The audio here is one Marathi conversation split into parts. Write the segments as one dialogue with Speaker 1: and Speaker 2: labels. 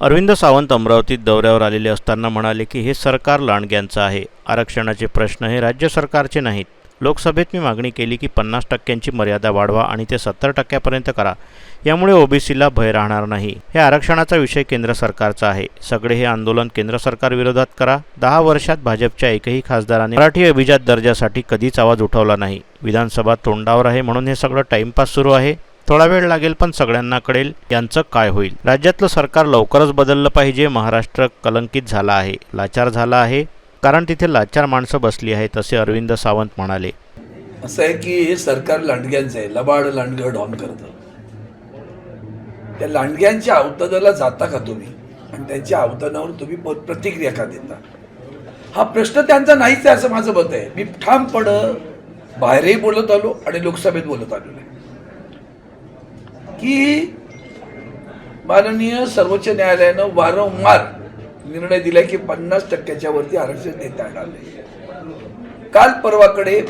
Speaker 1: अरविंद सावंत अमरावतीत दौऱ्यावर आलेले असताना म्हणाले की हे सरकार लांडग्यांचं आहे. आरक्षणाचे प्रश्न हे राज्य सरकारचे नाहीत. लोकसभेत मी मागणी केली की पन्नास टक्क्यांची मर्यादा वाढवा आणि ते सत्तर टक्क्यापर्यंत करा. यामुळे ओबीसीला भय राहणार नाही. हे आरक्षणाचा विषय केंद्र सरकारचा आहे. सगळे हे आंदोलन केंद्र सरकार विरोधात करा. दहा वर्षात भाजपच्या एकही खासदाराने मराठी अभिजात दर्जासाठी कधीच आवाज उठवला नाही. विधानसभा तोंडावर आहे म्हणून हे सगळं टाइमपास सुरू आहे. थोडा वेळ लागेल पण सगळ्यांना कळेल यांचं काय होईल. राज्यातलं सरकार लवकरच बदललं पाहिजे महाराष्ट्र कलंकित झाला आहे लाचार झाला आहे. कारण तिथे लाचार माणसं बसली आहेत असे अरविंद सावंत म्हणाले.
Speaker 2: असं आहे की हे सरकार लांडग्यांचं आहे लबाड लांडगं डॉन करतं. त्या लांडग्यांच्या अवतादाला जाता का तुम्ही? आणि त्यांच्या अवतनावर तुम्ही प्रतिक्रिया का देता? हा प्रश्न त्यांचा नाहीच आहे असं माझं मत आहे. मी ठामपण बाहेरही बोलत आलो आणि लोकसभेत बोलत आलो नाही की माननीय सर्वोच्च न्यायालयानं वारंवार निर्णय दिला की पन्नास टक्क्याच्या वरती आरक्षण देता येणार नाही. काल परवाकडे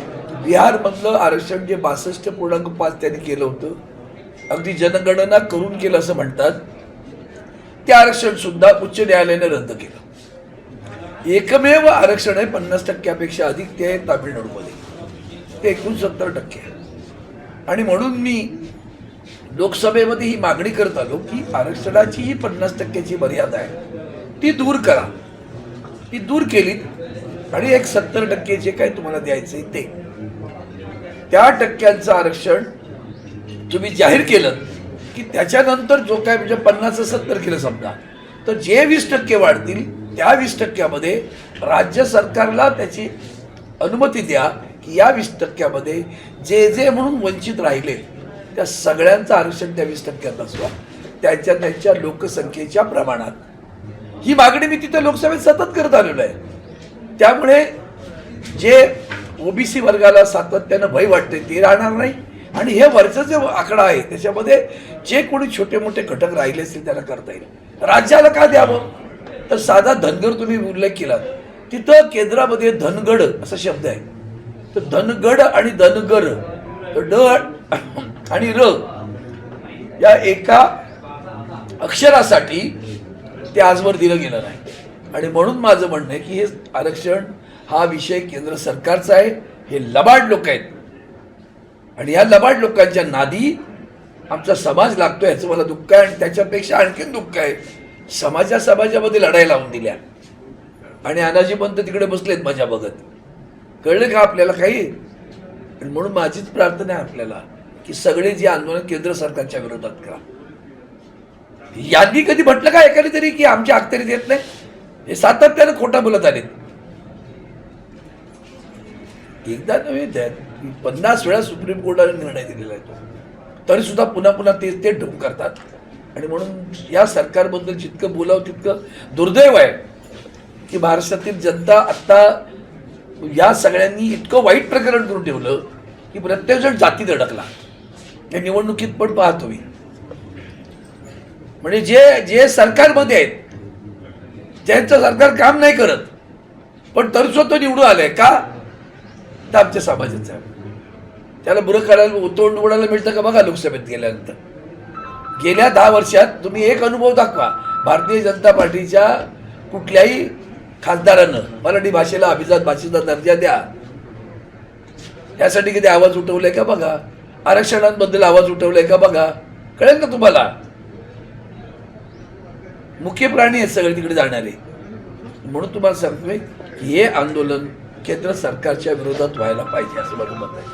Speaker 2: बिहारमधलं आरक्षण जे बासष्ट पूर्णांक पाच त्यांनी केलं होतं अगदी जनगणना करून केलं असं म्हणतात ते आरक्षण सुद्धा उच्च न्यायालयाने रद्द केलं. एकमेव आरक्षण आहे पन्नास टक्क्यापेक्षा अधिक ते आहे तामिळनाडूमध्ये. ते एकोणसत्तर टक्के आणि म्हणून मी लोकसभेमध्ये ही मागणी करत आलो की आरक्षणाची ही पन्नास टक्क्याची मर्यादा आहे ती दूर करा. ती दूर केली आणि एक सत्तर टक्के जे काय तुम्हाला द्यायचे ते. त्या टक्क्यांचं आरक्षण तुम्ही जाहीर केलं की त्याच्यानंतर जो काय म्हणजे पन्नास सत्तर केलं समजा तर जे वीस टक्के वाढतील त्या वीस टक्क्यामध्ये राज्य सरकारला त्याची अनुमती द्या की या वीस टक्क्यामध्ये जे जे म्हणून वंचित राहिले त्या सगळ्यांचं आरक्षण त्या वीस टक्क्यात असवा त्यांच्या त्यांच्या लोकसंख्येच्या प्रमाणात. ही मागणी मी तिथे लोकसभेत सतत करत आलेलो आहे. त्यामुळे जे ओबीसी वर्गाला सातत्यानं भय वाटते ते राहणार नाही. आणि हे वरचं जे आकडा आहे त्याच्यामध्ये जे कोणी छोटे मोठे घटक राहिले असतील त्याला करता येईल. राज्याला का द्यावं? तर साधा धनगर तुम्ही उल्लेख केला तिथं केंद्रामध्ये धनगड असा शब्द आहे. तर धनगड आणि धनगर ड आणि र या एका अक्षरासाठी ते आजवर दिलं गेलं नाही. आणि म्हणून माझं म्हणणं आहे की हे आरक्षण हा विषय केंद्र सरकारचा आहे हे लबाड लोक आहेत. आणि या लबाड लोकांच्या नादी आमचा समाज लागतो याचं मला दुःख आहे आणि त्याच्यापेक्षा आणखीन दुःख आहे. समाजा समाजामध्ये लढाई लावून दिल्या. आणि अनाजी पंत तिकडे बसलेत माझ्या बघत. कळलं का आपल्याला काही? आणि म्हणून माझीच प्रार्थना आहे आपल्याला. की सगळे जे आंदोलन केंद्र सरकारच्या विरोधात करा. यांनी कधी म्हटलं का एखादी तरी की आमच्या अखत्यारीत येत नाही? हे सातत्यानं खोटा बोलत आले एकदा नव्हे पन्नास वेळा सुप्रीम कोर्टाने निर्णय दिलेला आहे तो. तरी सुद्धा पुन्हा पुन्हा ते ते ढोंग करतात. आणि म्हणून या सरकारबद्दल जितकं बोलावं तितकं दुर्दैव आहे की महाराष्ट्रातील जनता आत्ता या सगळ्यांनी इतकं वाईट प्रकरण करून ठेवलं की प्रत्येकजण जातीत अडकला. या निवडणुकीत पण पाहतो मी म्हणजे जे जे सरकारमध्ये आहेत ज्यांचं सरकार काम नाही करत पण तरी तो निवडून आलाय का? तर आमच्या समाजाचा आहे. त्याला बुरं करायला उतोंड उडायला मिळतं का बघा लोकसभेत गेल्यानंतर? गेल्या दहा वर्षात तुम्ही एक अनुभव दाखवा. भारतीय जनता पार्टीच्या कुठल्याही खासदारानं मराठी भाषेला अभिजात भाषेचा दर्जा द्या. यासाठी किती आवाज उठवलाय का बघा? आरक्षणांबद्दल आवाज उठवलाय का बघा. कळेल का तुम्हाला? मुख्य प्राणी आहेत सगळे तिकडे जाणारे. म्हणून तुम्हाला सांगतोय हे आंदोलन केंद्र सरकारच्या विरोधात व्हायला पाहिजे असं माझं मत आहे.